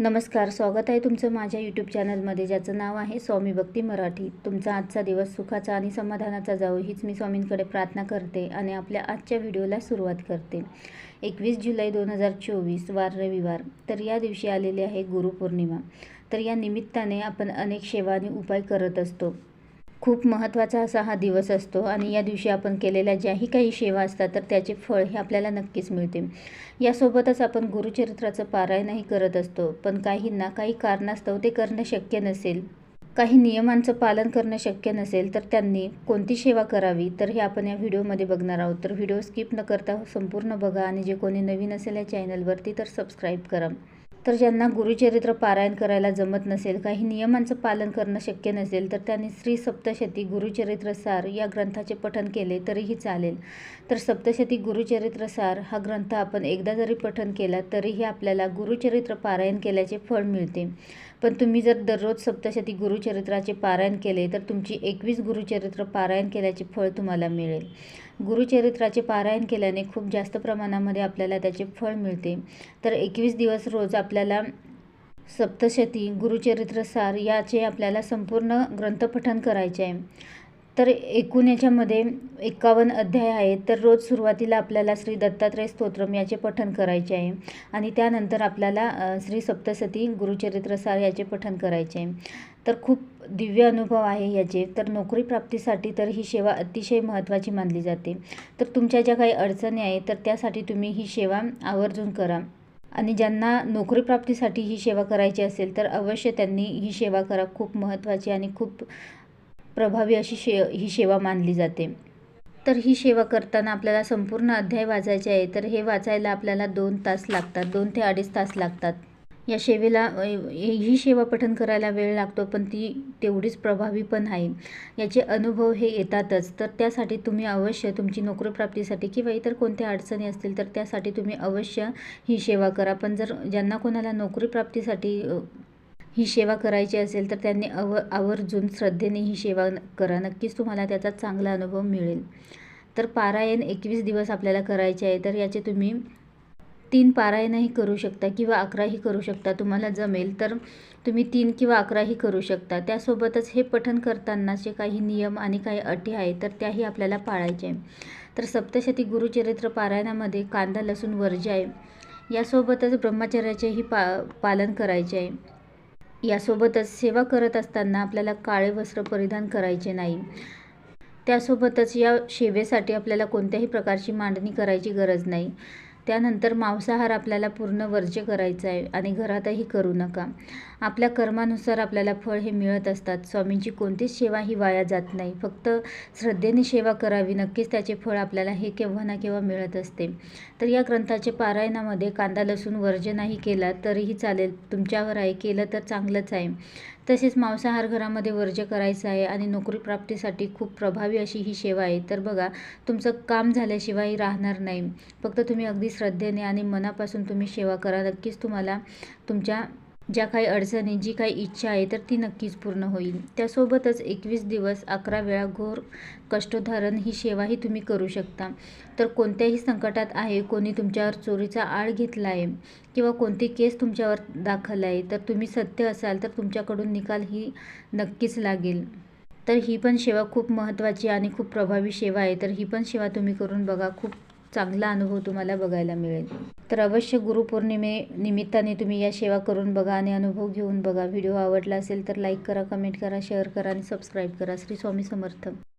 नमस्कार स्वागत आहे तुमचं माझ्या यूट्यूब चॅनलमध्ये ज्याचं नाव आहे स्वामी भक्ती मराठी. तुमचा आजचा दिवस सुखाचा आणि समाधानाचा जाऊ हीच मी स्वामींकडे प्रार्थना करते आणि आपल्या आजच्या व्हिडिओला सुरुवात करते. एकवीस जुलै दोन हजार चोवीस वार रविवार. तर या दिवशी आलेली आहे गुरुपौर्णिमा. तर या निमित्ताने आपण अनेक सेवा आणि उपाय करत असतो. खूप महत्त्वाचा असा हा दिवस असतो आणि या दिवशी आपण केलेल्या ज्याही काही सेवा असतात तर त्याचे फळ हे आपल्याला नक्कीच मिळते यासोबतच आपण गुरुचरित्राचं पारायणही करत असतो पण काहींना काही कारणास्तव ते करणं शक्य नसेल काही नियमांचं पालन करणं शक्य नसेल तर त्यांनी कोणती सेवा करावी तर हे आपण या व्हिडिओमध्ये बघणार आहोत. तर व्हिडिओ स्किप न करता संपूर्ण बघा आणि जे कोणी नवीन असेल या चॅनलवरती तर सबस्क्राईब करा. तर ज्यांना गुरुचरित्र पारायण करायला जमत नसेल काही नियमांचं पालन करणं शक्य नसेल तर त्यांनी श्री सप्तशती गुरुचरित्र सार या ग्रंथाचे पठन केले तरीही चालेल. तर सप्तशती गुरुचरित्रसार हा ग्रंथ आपण एकदा जरी पठन केला तरीही आपल्याला गुरुचरित्र पारायण केल्याचे फळ मिळते. पण तुम्ही जर दररोज सप्तशती गुरुचरित्राचे पारायण केले तर तुमची एकवीस गुरुचरित्र पारायण केल्याचे फळ तुम्हाला मिळेल. गुरुचरित्राचे पारायण केल्याने खूप जास्त प्रमाणामध्ये आपल्याला त्याचे फळ मिळते. तर एकवीस दिवस रोज आपल्याला सप्तशती गुरुचरित्र सार याचे आपल्याला संपूर्ण ग्रंथपठन करायचे आहे. तर एकूण याच्यामध्ये एकावन्न अध्याय आहेत. तर रोज सुरुवातीला आपल्याला श्री दत्तात्रय स्तोत्रम याचे पठन करायचे आहे. आणि त्यानंतर आपल्याला श्री सप्तसती गुरुचरित्रसार याचे पठन करायचे आहे. तर खूप दिव्य अनुभव आहे याचे. तर नोकरी प्राप्तीसाठी तर ही सेवा अतिशय महत्त्वाची मानली जाते. तर तुमच्या ज्या काही अडचणी आहेत तर त्यासाठी तुम्ही ही सेवा आवर्जून करा. आणि ज्यांना नोकरी प्राप्तीसाठी ही सेवा करायची असेल तर अवश्य त्यांनी ही सेवा करा. खूप महत्त्वाची आणि खूप प्रभावी अशी शे ही सेवा मानली जाते. तर ही सेवा करताना आपल्याला संपूर्ण अध्याय वाचायचे आहे तर हे वाचायला आपल्याला दोन तास लागतात दोन ते अडीच तास लागतात. या सेवेला ही सेवा पठन करायला वेळ लागतो पण ती तेवढीच प्रभावी पण आहे. याचे अनुभव हे येतातच. तर त्यासाठी तुम्ही अवश्य तुमची नोकरीप्राप्तीसाठी किंवा इतर कोणत्या अडचणी असतील तर त्यासाठी तुम्ही अवश्य ही सेवा करा. पण जर ज्यांना कोणाला नोकरीप्राप्तीसाठी ही सेवा करायची असेल तर त्यांनी अव आवर्जून श्रद्धेने ही सेवा करा. नक्कीच तुम्हाला त्याचा चांगला अनुभव मिळेल. तर पारायण एकवीस दिवस आपल्याला करायचे आहे तर याचे तुम्ही तीन पारायणही करू शकता किंवा अकराही करू शकता. तुम्हाला जमेल तर तुम्ही तीन किंवा अकराही करू शकता. त्यासोबतच हे पठन करतानाचे काही नियम आणि काही अटी आहेत तर त्याही आपल्याला पाळायचे आहे. तर सप्तशती गुरुचरित्र पारायणामध्ये कांदा लसूण वर्ज्य आहे. यासोबतच ब्रह्मचर्याचेही पा पालन करायचे आहे. यासोबतच सेवा करत असताना आपल्याला काळे वस्त्र परिधान करायचे नाही. त्यासोबतच या सेवेसाठी आपल्याला कोणत्याही प्रकारची मांडणी करायची गरज नाही. त्यानंतर मांसाहार आपल्याला पूर्ण वर्ज्य करायचं आहे आणि घरातही करू नका. आपल्या कर्मानुसार आपल्याला फळ हे मिळत असतात. स्वामींची कोणतीच सेवा ही वाया जात नाही. फक्त श्रद्धेने सेवा करावी. नक्कीच त्याचे फळ आपल्याला हे केव्हा ना केव्हा मिळत असते. तर या ग्रंथाचे पारायणामध्ये कांदा लसूण वर्ज्य नाही केला तरीही चालेल. तुमच्यावर आहे. केलं तर चांगलंच आहे. तसेच मांसाहार घरामध्ये वर्ज्य करायचं आहे आणि नोकरी प्राप्तीसाठी खूप प्रभावी अशी ही सेवा आहे. तर बघा तुमचं काम झाल्याशिवाय राहणार नाही. फक्त तुम्ही अगदी श्रद्धेने आणि मनापासून तुम्ही सेवा करा. नक्कीच तुम्हाला तुमच्या ज्या काही अडचणी जी काही इच्छा आहे तर ती नक्कीच पूर्ण होईल. त्यासोबतच एकवीस दिवस अकरा वेळा घोर कष्टोधारण ही सेवाही तुम्ही करू शकता. तर कोणत्याही संकटात आहे कोणी तुमच्यावर चोरीचा आळ घेतला आहे किंवा कोणती केस तुमच्यावर दाखल आहे तर तुम्ही सत्य असाल तर तुमच्याकडून निकाल ही नक्कीच लागेल. तर ही पण सेवा खूप महत्त्वाची आणि खूप प्रभावी सेवा आहे. तर ही पण सेवा तुम्ही करून बघा. खूप चांगला अनुभव तुम्हाला बघायला मिळेल. तर अवश्य गुरुपौर्णिमे निमित्ताने तुम्ही या सेवा करून बघा आणि अनुभव घेऊन बघा. व्हिडिओ आवडला असेल तर लाईक करा कमेंट करा शेअर करा आणि सबस्क्राईब करा. श्री स्वामी समर्थ.